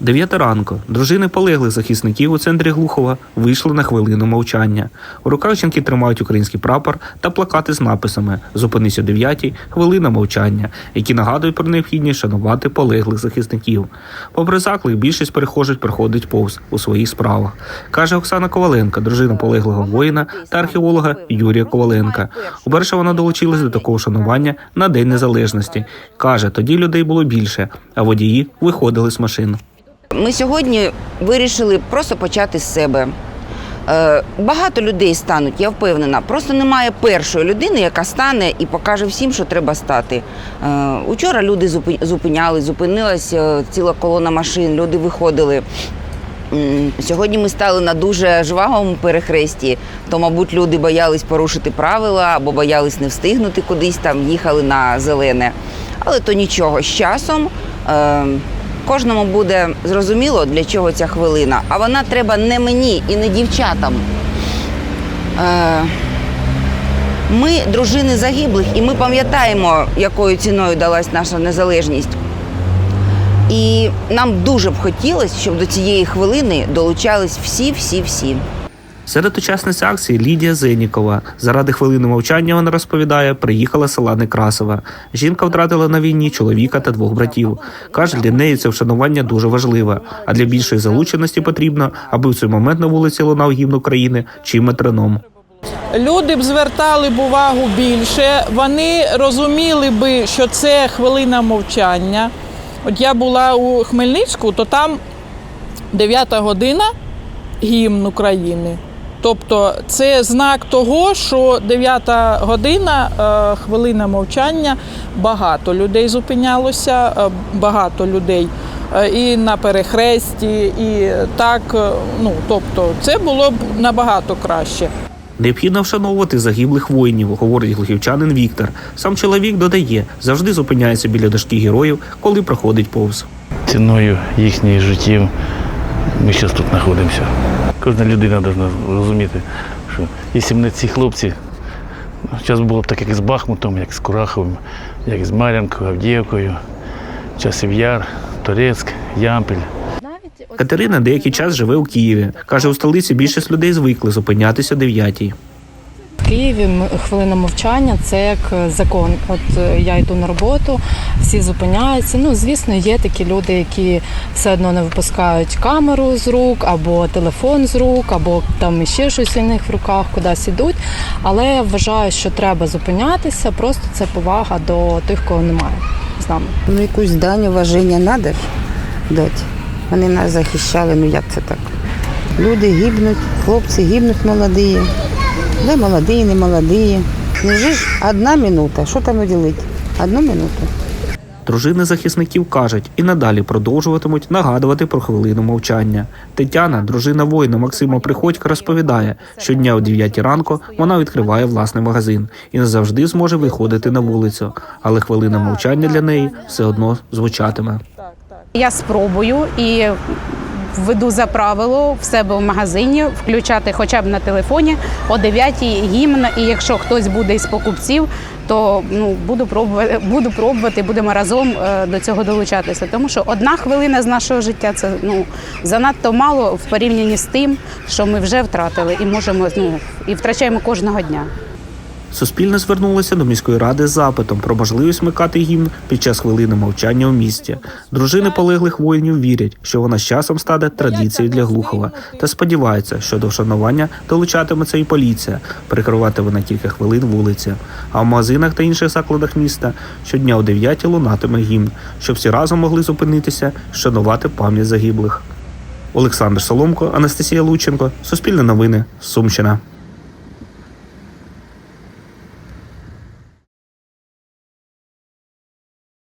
Дев'ята ранку. Дружини полеглих захисників у центрі Глухова вийшли на хвилину мовчання. У руках жінки тримають український прапор та плакати з написами Зупинись о дев'ятій, хвилина мовчання, які нагадують про необхідність шанувати полеглих захисників. Попри заклик, більшість перехожих проходить повз у своїх справах, каже Оксана Коваленка, дружина полеглого воїна та археолога Юрія Коваленка. Уперше вона долучилась до такого шанування на День Незалежності. каже, тоді людей було більше, а водії виходили з машин. Ми сьогодні вирішили просто почати з себе. Е, Багато людей стануть, я впевнена. Просто немає першої людини, яка стане і покаже всім, що треба стати. Е, Учора люди зупи- зупиняли, зупинилась е, ціла колона машин, люди виходили. Сьогодні ми стали на дуже жвавому перехресті, то, мабуть, люди боялись порушити правила або боялись не встигнути кудись там, їхали на зелене. Але то нічого, з часом е, кожному буде зрозуміло, для чого ця хвилина. А вона треба не мені і не дівчатам. Е, ми дружини загиблих, і ми пам'ятаємо, якою ціною далась наша незалежність. І нам дуже б хотілося, щоб до цієї хвилини долучались всі, всі, всі. Серед учасниць акції Лідія Зенікова. Заради хвилини мовчання вона розповідає, приїхала села Некрасова. Жінка втратила на війні чоловіка та двох братів. Каже, для неї це вшанування дуже важливе, а для більшої залученості потрібно, аби в цей момент на вулиці лунав гімн України чи метроном. Люди б звертали б увагу більше, вони розуміли би, що це хвилина мовчання. От я була у Хмельницьку, то там 9 година гімн України. Тобто це знак того, що 9 година, е, хвилина мовчання, багато людей зупинялося, е, багато людей е, і на перехресті, і так. Ну, тобто, це було б набагато краще. Необхідно вшановувати загиблих воїнів, говорить глухівчанин Віктор. Сам чоловік додає, завжди зупиняється біля дошки героїв, коли проходить повз. ціною їхніх життів ми зараз тут знаходимося. Кожна людина повинна розуміти, що якщо б не ці хлопці, зараз було б так, як з Бахмутом, як з Кураховим, як з Мар'янкою, Авдіївкою, Часів Яр, Торецьк, Ямпіль. Катерина деякий час живе у Києві. Каже, у столиці більшість людей звикли зупинятися о 9 В Києві хвилина мовчання це як е, закон. От е, я йду на роботу, всі зупиняються. Ну, звісно, є такі люди, які все одно не випускають камеру з рук, або телефон з рук, або там іще щось у них в руках, кудись ідуть. Але я вважаю, що треба зупинятися, просто це повага до тих, кого немає з нами. Ну, якусь дань уваження треба дати. Вони нас захищали, ну як це так? Люди гибнуть, хлопці гибнуть молоді. Де молоді, не молоді. Невже ж одна минута, що там ділити? Одну минуту. Дружини захисників кажуть і надалі продовжуватимуть нагадувати про хвилину мовчання. Тетяна, дружина воїна Максима Приходька, розповідає, що дня о 9 ранку вона відкриває власний магазин і не завжди зможе виходити на вулицю. Але хвилина мовчання для неї все одно звучатиме. Я спробую і веду за правило в себе в магазині включати хоча б на телефоні о 9 гімн. І якщо хтось буде із покупців, то ну буду пробувати, буду пробувати, будемо разом е, до цього долучатися. Тому що одна хвилина з нашого життя це ну занадто мало в порівнянні з тим, що ми вже втратили, і можемо ну і втрачаємо кожного дня. Суспільне звернулося до міської ради з запитом про можливість вмикати гімн під час хвилини мовчання у місті. Дружини полеглих воїнів вірять, що вона з часом стане традицією для Глухова, та сподіваються, що до вшанування долучатиметься і поліція, перекриватиме на кілька хвилин вулиці. А в магазинах та інших закладах міста щодня о 9 лунатиме гімн, щоб всі разом могли зупинитися, вшанувати пам'ять загиблих. Олександр Соломко, Анастасія Лученко, Суспільне новини, Сумщина.